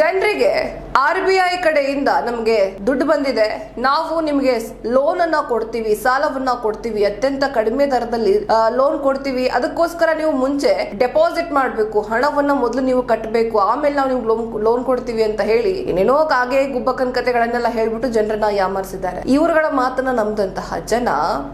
ಜನರಿಗೆ R B I ಕಡೆಯಿಂದ ನಮಗೆ ದುಡ್ಡು ಬಂದಿದೆ. ನಾವು ನಿಮಗೆ ಲೋನ್ ಅನ್ನ ಕೊಡ್ತೀವಿ, ಸಾಲವನ್ನ ಕೊಡ್ತೀವಿ, ಅತ್ಯಂತ ಕಡಿಮೆ ದರದಲ್ಲಿ ಲೋನ್ ಕೊಡ್ತೀವಿ. ಅದಕ್ಕೋಸ್ಕರ ನೀವು ಮುಂಚೆ ಡೆಪಾಸಿಟ್ ಮಾಡಬೇಕು. ಹಣವನ್ನ ಮೊದಲು ನೀವು ಕಟ್ಟಬೇಕು ಆಮೇಲೆ ನಾವು ನಿಮ್ಗೆ ಲೋನ್ ಕೊಡ್ತೀವಿ ಅಂತ ಹೇಳಿ ಏನೇನೋ ಕಾಗೆ ಗುಬ್ಬಕ್ಕನ್ ಕತೆಗಳನ್ನೆಲ್ಲ ಹೇಳ್ಬಿಟ್ಟು ಜನರನ್ನ ಯಾಮರ್ಸಿದ್ದಾರೆ. ಇವರುಗಳ ಮಾತನ್ನ ನಮ್ದಂತಹ ಜನ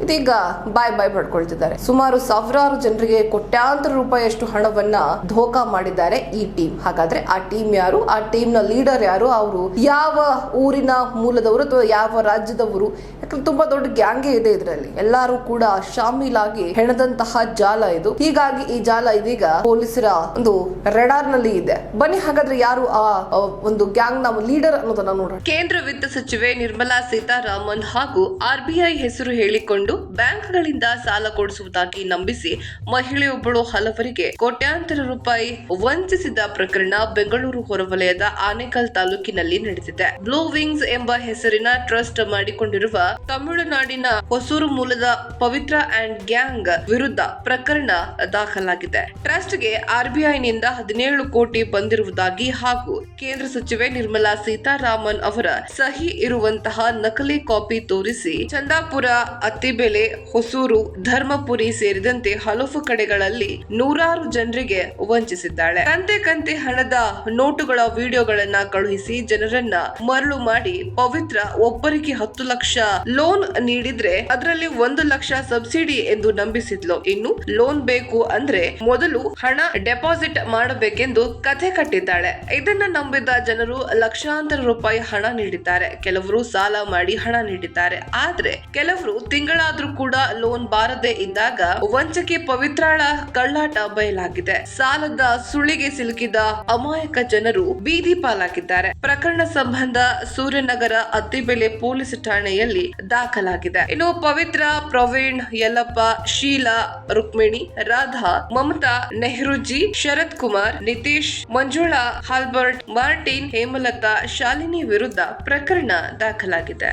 ಇದೀಗ ಬಾಯ್ ಬಾಯ್ ಪಡ್ಕೊಳ್ತಿದ್ದಾರೆ. ಸುಮಾರು ಸಾವಿರಾರು ಜನರಿಗೆ ಕೋಟ್ಯಾಂತರ ರೂಪಾಯಿಯಷ್ಟು ಹಣವನ್ನ ಧೋಕಾ ಮಾಡಿದ್ದಾರೆ ಈ ಟೀಮ್. ಹಾಗಾದ್ರೆ ಆ ಟೀಮ್ ಯಾರು? ಆ ನ ಲೀಡರ್ ಯಾರು? ಅವರು ಯಾವ ಊರಿನ ಮೂಲದವರು ಅಥವಾ ಯಾವ ರಾಜ್ಯದವರು? ಯಾಕಂದ್ರೆ ತುಂಬಾ ದೊಡ್ಡ ಗ್ಯಾಂಗೇ ಇದೆ ಇದರಲ್ಲಿ. ಎಲ್ಲರೂ ಕೂಡ ಶಾಮೀಲಾಗಿ ಹೆಣದಂತಹ ಜಾಲ ಇದು. ಹೀಗಾಗಿ ಈ ಜಾಲ ಇದೀಗ ಪೊಲೀಸರ ಒಂದು ರೆಡಾರ್ನಲ್ಲಿ ಇದೆ. ಬನ್ನಿ ಹಾಗಾದ್ರೆ ಯಾರು ಆ ಆ, ಒಂದು ಗ್ಯಾಂಗ್ನ ಲೀಡರ್ ಅನ್ನೋದನ್ನ ನೋಡೋಣ. ಕೇಂದ್ರ ವಿತ್ತ ಸಚಿವೆ ನಿರ್ಮಲಾ ಸೀತಾರಾಮನ್ ಹಾಗೂ ಆರ್ಬಿಐ ಹೆಸರು ಹೇಳಿಕೊಂಡು ಬ್ಯಾಂಕ್ಗಳಿಂದ ಸಾಲ ಕೊಡಿಸುವುದಾಗಿ ನಂಬಿಸಿ ಮಹಿಳೆಯೊಬ್ಬಳು ಹಲವರಿಗೆ ಕೋಟ್ಯಾಂತರ ರೂಪಾಯಿ ವಂಚಿಸಿದ ಪ್ರಕರಣ ಬೆಂಗಳೂರು ಹೊರವಲಯದ ಆನೇಕಲ್ ತಾಲೂಕಿನಲ್ಲಿ ನಡೆದಿದೆ. ಬ್ಲೂ ವಿಂಗ್ಸ್ ಎಂಬ ಹೆಸರಿನ ಟ್ರಸ್ಟ್ ಮಾಡಿಕೊಂಡಿರುವ ತಮಿಳುನಾಡಿನ ಹೊಸೂರು ಮೂಲದ ಪವಿತ್ರ ಅಂಡ್ ಗ್ಯಾಂಗ್ ವಿರುದ್ಧ ಪ್ರಕರಣ ದಾಖಲಾಗಿದೆ. ಟ್ರಸ್ಟ್ಗೆ ಆರ್ಬಿಐನಿಂದ ಹದಿನೇಳು ಕೋಟಿ ಬಂದಿರುವುದಾಗಿ ಹಾಗೂ ಕೇಂದ್ರ ಸಚಿವೆ ನಿರ್ಮಲಾ ಸೀತಾರಾಮನ್ ಅವರ ಸಹಿ ಇರುವಂತಹ ನಕಲಿ ಕಾಪಿ ತೋರಿಸಿ ಚಂದಾಪುರ ಅತ್ತಿಬೆಲೆ ಹೊಸೂರು, ಧರ್ಮಪುರಿ ಸೇರಿದಂತೆ ಹಲವು ಕಡೆಗಳಲ್ಲಿ ನೂರಾರು ಜನರಿಗೆ ವಂಚಿಸಿದ್ದಾಳೆ. ಕಂತೆ ಕಂತೆ ಹಣದ ನೋಟುಗಳ ವಿಡಿಯೋಗಳನ್ನ ಕಳುಹಿಸಿ ಜನರನ್ನ ಮರಳು ಮಾಡಿ ಪವಿತ್ರ ಒಬ್ಬರಿಗೆ ಹತ್ತು ಲಕ್ಷ ಲೋನ್ ನೀಡಿದ್ರೆ ಅದರಲ್ಲಿ ಒಂದು ಲಕ್ಷ ಸಬ್ಸಿಡಿ ಎಂದು ನಂಬಿಸಿದ್ಲು. ಇನ್ನು ಲೋನ್ ಬೇಕು ಅಂದ್ರೆ ಮೊದಲು ಹಣ ಡೆಪಾಸಿಟ್ ಮಾಡಬೇಕೆಂದು ಕಥೆ ಕಟ್ಟಿದ್ದಾಳೆ. ಇದನ್ನ ನಂಬಿದ ಜನರು ಲಕ್ಷಾಂತರ ರೂಪಾಯಿ ಹಣ ನೀಡಿದ್ದಾರೆ. ಕೆಲವರು ಸಾಲ ಮಾಡಿ ಹಣ ನೀಡಿದ್ದಾರೆ. ಆದ್ರೆ ಕೆಲವರು ತಿಂಗಳಾದ್ರೂ ಕೂಡ ಲೋನ್ ಬಾರದೆ ಇದ್ದಾಗ ವಂಚಕಿ ಪವಿತ್ರಾಳ ಕಳ್ಳಾಟ ಬಯಲಾಗಿದೆ. ಸಾಲದ ಸುಳಿಗೆ ಸಿಲುಕಿದ ಅಮಾಯಕ ಜನರು ಬೀದಿ ಪಾಲಾಗಿದ್ದಾರೆ. ಪ್ರಕರಣ ಸಂಬಂಧ ಸೂರ್ಯನಗರ ಅತ್ತಿಬೆಲೆ ಪೊಲೀಸ್ ಠಾಣೆಯಲ್ಲಿ ದಾಖಲಾಗಿದೆ. ಇನ್ನು ಪವಿತ್ರ, ಪ್ರವೀಣ್, ಯಲ್ಲಪ್ಪ, ಶೀಲಾ, ರುಕ್ಮಿಣಿ, ರಾಧಾ, ಮಮತಾ, ನೆಹರುಜಿ, ಶರತ್ ಕುಮಾರ್, ನಿತೀಶ್, ಮಂಜುಳಾ, ಹಾಲ್ಬರ್ಟ್, ಮಾರ್ಟಿನ್, ಹೇಮಲತಾ, ಶಾಲಿನಿ ವಿರುದ್ಧ ಪ್ರಕರಣ ದಾಖಲಾಗಿದೆ.